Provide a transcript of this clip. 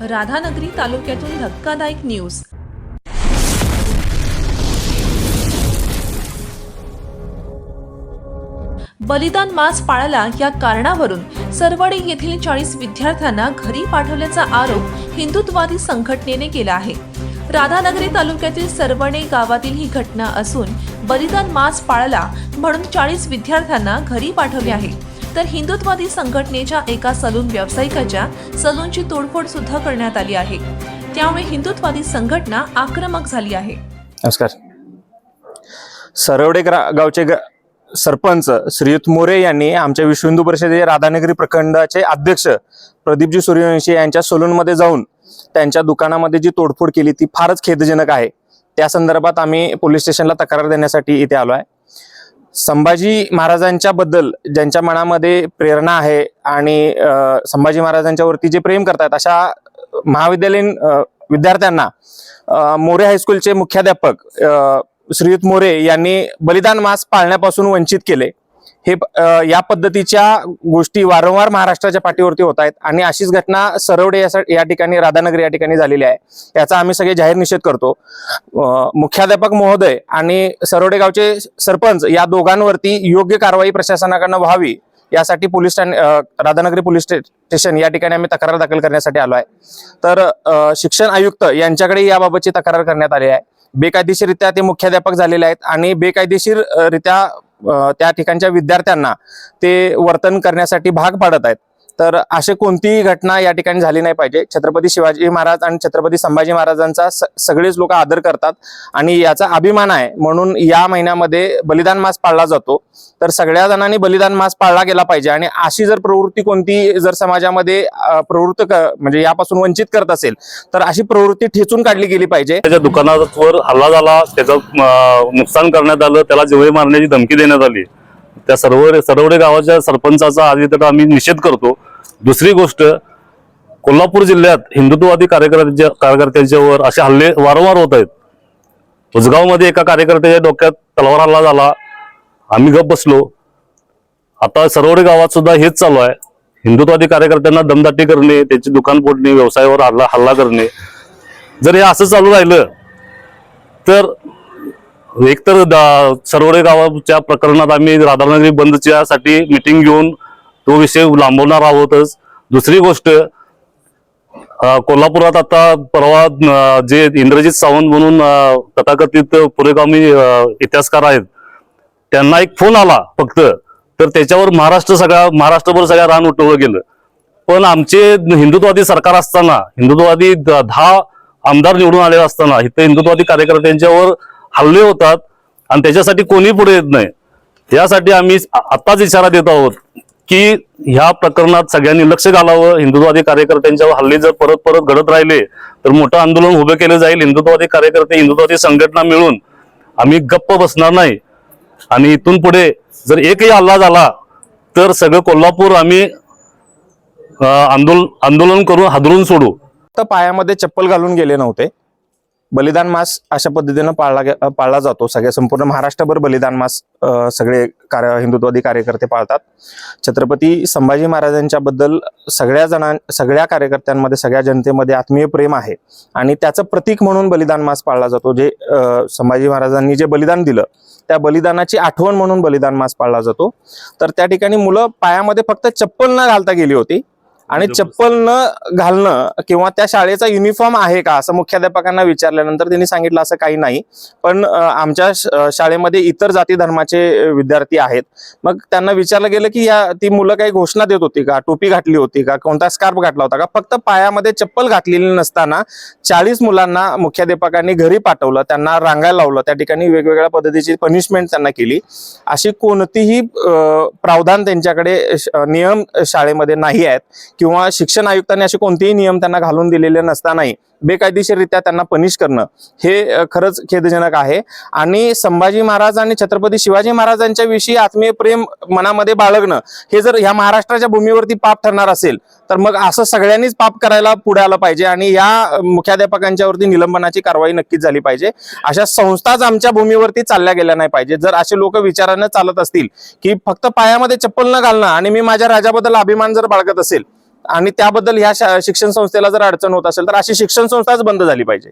राधानगरी तालुक्यातून धक्कादायक न्यूज. बलिदान मास पाळला या कारणावरून सरवडे येथील चाळीस विद्यार्थ्यांना घरी पाठवल्याचा आरोप हिंदुत्वादी संघटनेने केला आहे. राधानगरी तालुक्यातील सरवणे गावातील ही घटना असून बलिदान मास पाळला म्हणून चाळीस विद्यार्थ्यांना घरी पाठवले आहे. तर हिंदुत्वादी संघटनेच्या एका सलून व्यावसायिकाच्या सलूनची तोडफोड सुद्धा करण्यात आली आहे. त्यामुळे हिंदुत्वादी संघटना आक्रमक झाली आहे. नमस्कार. सरवडे ग्रा गावचे सरपंच श्रीयुत मोरे यांनी आमच्या विश्व हिंदू परिषदे राधानगरी प्रखंडाचे अध्यक्ष प्रदीपजी सूर्यवंशी यांच्या सलूनमध्ये जाऊन त्यांच्या दुकानामध्ये जी तोडफोड केली ती फारच खेदजनक आहे. त्या संदर्भात आम्ही पोलीस स्टेशनला तक्रार देण्यासाठी इथे आलो आहे. संभाजी महाराजांच्या बद्दल ज्यांच्या मनामध्ये प्रेरणा आहे आणि संभाजी महाराजांच्या वरती जे प्रेम करतात अशा महाविद्यालयीन विद्यार्थ्यांना मोरे हायस्कूलचे मुख्याध्यापक श्रीयुत मोरे यांनी बलिदान मास पाळण्यापासून वंचित केले. हे या पद्धतीच्या गोष्टी वारंवार महाराष्ट्राच्या पाठीवरती होत आहेत आणि अशीच घटना सरवडे या ठिकाणी राधानगरी या ठिकाणी झालेली आहे. याचा आम्ही सगळे जाहीर निषेध करतो. मुख्याध्यापक महोदय आणि सरवडे गावचे सरपंच या दोघांवरती योग्य कारवाई प्रशासनाकडनं व्हावी यासाठी पोलीस राधानगरी पोलीस स्टेशन या ठिकाणी आम्ही तक्रार दाखल करण्यासाठी आलो आहे. तर शिक्षण आयुक्त यांच्याकडे याबाबतची तक्रार करण्यात आली आहे. बेकायदेशीररित्या ते मुख्याध्यापक झालेले आहेत आणि बेकायदेशीररित्या त्या ठिकाणच्या विद्यार्थ्यांना ते वर्तन करण्यासाठी भाग पाडत आहेत. तर असे कोणतीही घटना या ठिकाणी झाली नाही पाहिजे. छत्रपती शिवाजी महाराज आणि छत्रपती संभाजी महाराजांचा सगळेच लोक आदर करतात आणि याचा अभिमान आहे. म्हणून या महिन्यामध्ये बलिदान मास पाळला जातो. तर सगळ्या जणांनी बलिदान मास पाळला गेला पाहिजे आणि अशी जर प्रवृत्ती कोणती जर समाजामध्ये प्रवृत्त क- म्हणजे यापासून वंचित करत असेल तर अशी प्रवृत्ती ठेचून काढली गेली पाहिजे. त्याच्या दुकानावर हल्ला झाला त्याचं नुकसान करण्यात आलं त्याला जीवे मारण्याची धमकी देण्यात आली. त्या सर्व सरवडे गावाच्या सरपंचाचा आधी तर आम्ही निषेध करतो. दुसरी गोष्ट कोल्हापूर जिल्ह्यात हिंदुत्ववादी कार्यकर्त्यांच्या कार्यकर्त्यांच्यावर असे हल्ले वारंवार होत आहेत. उजगावमध्ये एका कार्यकर्त्याच्या डोक्यात तलवार हल्ला झाला. आम्ही गप बसलो. आता सरवडे गावात सुद्धा हेच चालू आहे. हिंदुत्ववादी कार्यकर्त्यांना दमदाटी करणे त्यांची दुकान फोडणे व्यवसायावर हल्ला हल्ला करणे. जर हे असं चालू राहिलं तर एकतर दा- गावाच्या प्रकरणात आम्ही राधानगरी बंदच्यासाठी मिटिंग घेऊन तो विषय लांबवणार आहोतच. दुसरी गोष्ट कोल्हापुरात आता परवा जे इंद्रजित सावंत म्हणून तथाकथित पुरेगामी इतिहासकार आहेत त्यांना एक फोन आला फक्त. तर त्याच्यावर महाराष्ट्र सगळा महाराष्ट्रभर सगळ्या रान उठवलं गेलं. पण आमचे हिंदुत्ववादी सरकार असताना हिंदुत्ववादी दहा आमदार निवडून आले असताना इथं हिंदुत्ववादी कार्यकर्त्यांच्यावर हल्ले होतात आणि त्याच्यासाठी कोणी पुढे येत नाही. यासाठी आम्ही आत्ताच इशारा देत आहोत. की ह्या प्रकरणात सगळ्यांनी लक्ष घालावं हिंदुत्ववादी कार्यकर्त्यांच्यावर हल्ले जर परत परत घडत राहिले तर मोठं आंदोलन उभं केलं जाईल हिंदुत्ववादी कार्यकर्ते हिंदुत्ववादी संघटना मिळून आम्ही गप्प बसणार नाही. आणि इथून पुढे जर एकही हल्ला झाला तर सगळं कोल्हापूर आम्ही आंदोलन आंदोलन करून हादरून सोडू. तर पायामध्ये चप्पल घालून गेले नव्हते. बलिदान मास अशा पद्धतीनं पाळला गे- पाळला जातो. सगळ्या संपूर्ण महाराष्ट्रभर बलिदान मास सगळे कार्य हिंदुत्वादी कार्यकर्ते पाळतात. छत्रपती संभाजी महाराजांच्या बद्दल सगळ्या जणां सगळ्या कार्यकर्त्यांमध्ये सगळ्या जनतेमध्ये आत्मीय प्रेम आहे. आणि त्याचं प्रतीक म्हणून बलिदान मास पाळला जातो. जे संभाजी महाराजांनी जे बलिदान दिलं त्या बलिदानाची आठवण म्हणून बलिदान मास पाळला जातो. तर त्या ठिकाणी मुलं पायामध्ये फक्त चप्पल न घालता गेली होती. आणि चप्पल न घालणं किंवा त्या शाळेचा युनिफॉर्म आहे का असं मुख्याध्यापकांना विचारल्यानंतर त्यांनी सांगितलं असं काही नाही. पण आमच्या शाळेमध्ये इतर जाती धर्माचे विद्यार्थी आहेत. मग त्यांना विचारलं गेलं की या ती मुलं काही घोषणा देत होती का? टोपी घातली होती का? कोणता स्कार्फ घातला होता का? फक्त पायामध्ये चप्पल घातलेली नसताना चाळीस मुलांना मुख्याध्यापकांनी घरी पाठवलं. त्यांना रांगायला लावलं. त्या ठिकाणी वेगवेगळ्या पद्धतीची पनिशमेंट त्यांना केली. अशी कोणतीही प्रावधान त्यांच्याकडे नियम शाळेमध्ये नाही आहेत. किंवा शिक्षण आयुक्तांनी असे कोणतेही नियम त्यांना घालून दिलेले नसतानाही बेकायदेशीररित्या त्यांना पनिश करणं हे खरंच खेदजनक आहे. आणि संभाजी महाराज आणि छत्रपती शिवाजी महाराजांच्या विषयी आत्मीय प्रेम मनामध्ये बाळगणं हे जर ह्या महाराष्ट्राच्या भूमीवरती पाप ठरणार असेल तर मग असं सगळ्यांनीच पाप करायला पुढे आलं पाहिजे आणि या मुख्याध्यापकांच्यावरती निलंबनाची कारवाई नक्कीच झाली पाहिजे. अशा संस्थाच आमच्या भूमीवरती चालल्या गेल्या नाही पाहिजे. जर असे लोक विचारानं चालत असतील की फक्त पायामध्ये चप्पल न घालणं आणि मी माझ्या राजाबद्दल अभिमान जर बाळगत असेल आणि त्याबद्दल ह्या शा- शिक्षण संस्थेला जर अडचण होत असेल तर अशी शिक्षण संस्थाच बंद झाली पाहिजे.